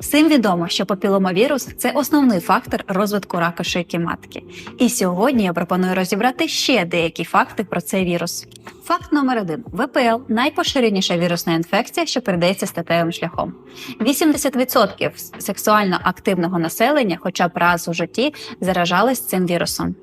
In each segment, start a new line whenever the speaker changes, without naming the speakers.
Всім відомо, що папіломавірус це основний фактор розвитку рака шийки матки. І сьогодні я пропоную розібрати ще деякі факти про цей вірус. Факт номер один: ВПЛ найпоширеніша вірусна інфекція, що передається статевим шляхом. 80% сексуально активного населення, хоча б раз у житті, заражались цим вірусом.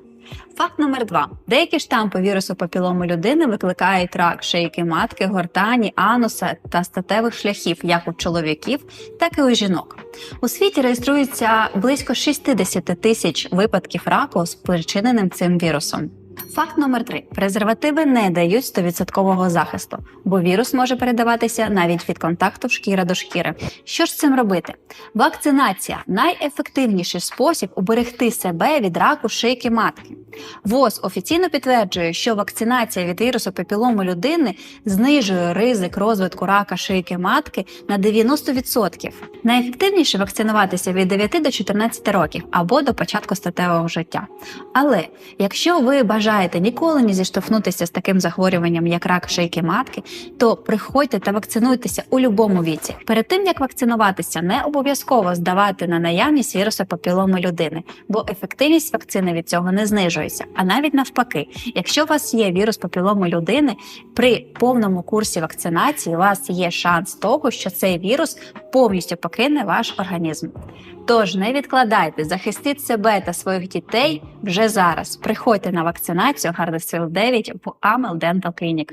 Факт номер два: деякі штампи вірусу папілому людини викликають рак шийки матки, гортані, ануса та статевих шляхів як у чоловіків, так і у жінок. У світі реєструється близько 60 тисяч випадків раку, спричиненим цим вірусом. Факт номер три: презервативи не дають 100% захисту, бо вірус може передаватися навіть від контакту шкіра до шкіри. Що ж з цим робити? Вакцинація найефективніший спосіб уберегти себе від раку шийки матки. ВОЗ офіційно підтверджує, що вакцинація від вірусу папілому людини знижує ризик розвитку рака шийки матки на 90%. Найефективніше вакцинуватися від 9 до 14 років або до початку статевого життя. Але якщо ви бажаєте ніколи не зіштовхнутися з таким захворюванням, як рак шийки матки, то приходьте та вакцинуйтеся у будь-якому віці. Перед тим як вакцинуватися, не обов'язково здавати на наявність вірусу папіломи людини, бо ефективність вакцини від цього не знижується. А навіть навпаки, якщо у вас є вірус папіломи людини, при повному курсі вакцинації у вас є шанс того, що цей вірус повністю покине ваш організм. Тож не відкладайте, захистіть себе та своїх дітей вже зараз. Приходьте на вакцинацію Гардесвіл 9 в Amel Dental Clinic.